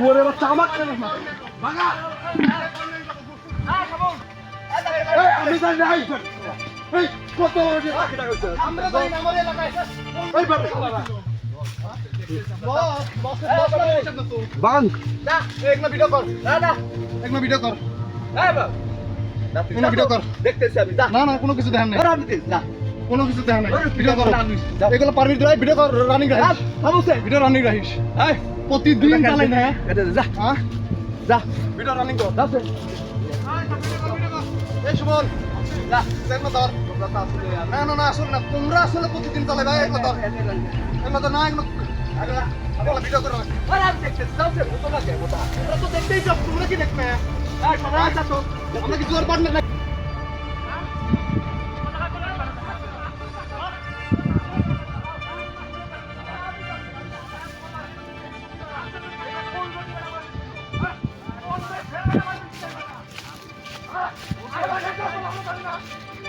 ওরে বাচ্চা আমার কেন না? আমি জানি না, এই, এই, কত বড় যে পাখিটা হয়েছে? এই, বাবা, একনা ভিডিও কর। ভিডিও কর। ভিডিও কর। দেখতেছি আমি না না কোনো কিছু দেখেন নাই। যা। কোনো কিছু দেখেন নাই। ভিডিও কর এগুলো পারমিট দেয় ভিডিও কর রানিং রাখিস। থামুছে ভিডিও রানিং রাখিস। এই প্রতিদিন চালাই না এটা যা। হ্যাঁ যা। ভিডিও রানিং কর। যাচ্ছে এই সুমন। যা দেখো ধর। না না না আসলে না। তোমরা আসলে প্রতিদিন চালাই ভাই এগুলো ধর এগুলো ধর না এগুলো ভিডিও করে রাখ আরে আমি দেখতেছি তোমরা তো দেখতেই চাও তোমরা কি দেখবে? এই সবাই আচ্ছা তো আমরা কি জোয়ার পার্টনার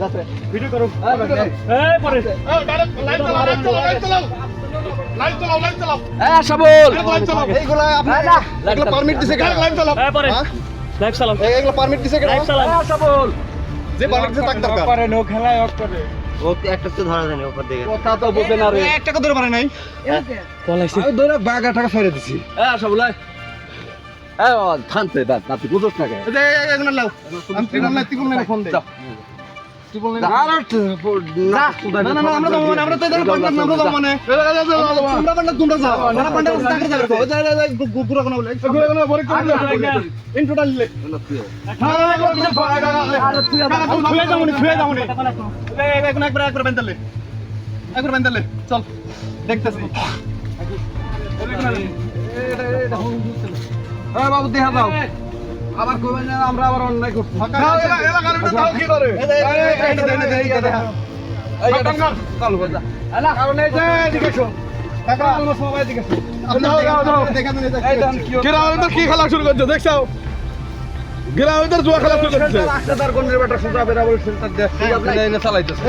যে লে হ্যাঁ ছুঁয়ে যাব নি হ্যাঁ দেখা দাও আবার কইবেন না চালু করে যা এলা কারণ এই যে এদিকে শো টাকা আলমো সবাই এদিকে শো গ্রামের কি খেলা শুরু করছ দেখছ গ্রামের জুয়া খেলা শুরু করছে কোন বেরা বলে সেটা দেখ ঠিক আছে এনে চালাইতেছে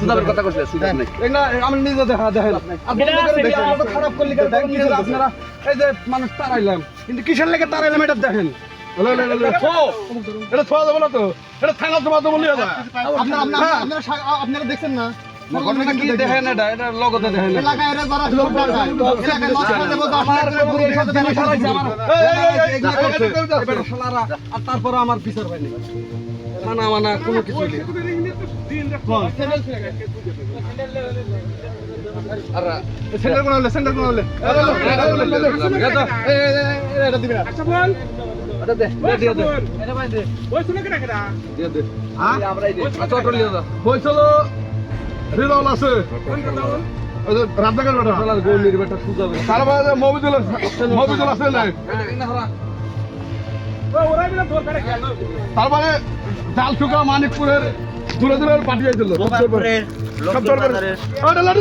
সুদাবের কথা কইছে সুদা নাই আমি নিজে দেখা দেখেন আপনি খারাপ করলি কেন আপনারা এই যে মানুষ তারাইলাম কিন্তু কিসের লেগে তারাইলাম এটা দেখেন? এটা ছোয়া যাবে না তো। এটা থানা তোমার তো বলিয়া হ্যাঁ। আপনারা দেখছেন না? ঘটনা কি দেখেন এটা? এটা লগতে দেখেন। এলাকায় এরা যারা সব ডাকায়, এলাকায় নষ্ট করে দেবো, আমার পুরীর সাথে দেখা করাইছে আমার আমার। এই, এই, এই, এগুলা করছে। এবারে শালারা, আর তারপরে আমার বিচার মানা মানা কোনো কিছু নেই। সেন্টার কোন হলে, সেন্টার কোন হলে? দিয়ে দে দে আচ্ছা অটো নিয়ে যা আছে। বেটা সুজাবে তারপরে মবিদুল মবিদুল আছে নাই? তারপরে জাল শুকা মানিকপুরের দূরে দূরে পাঠিয়েছিল সব তোর করে। ওই ডালে,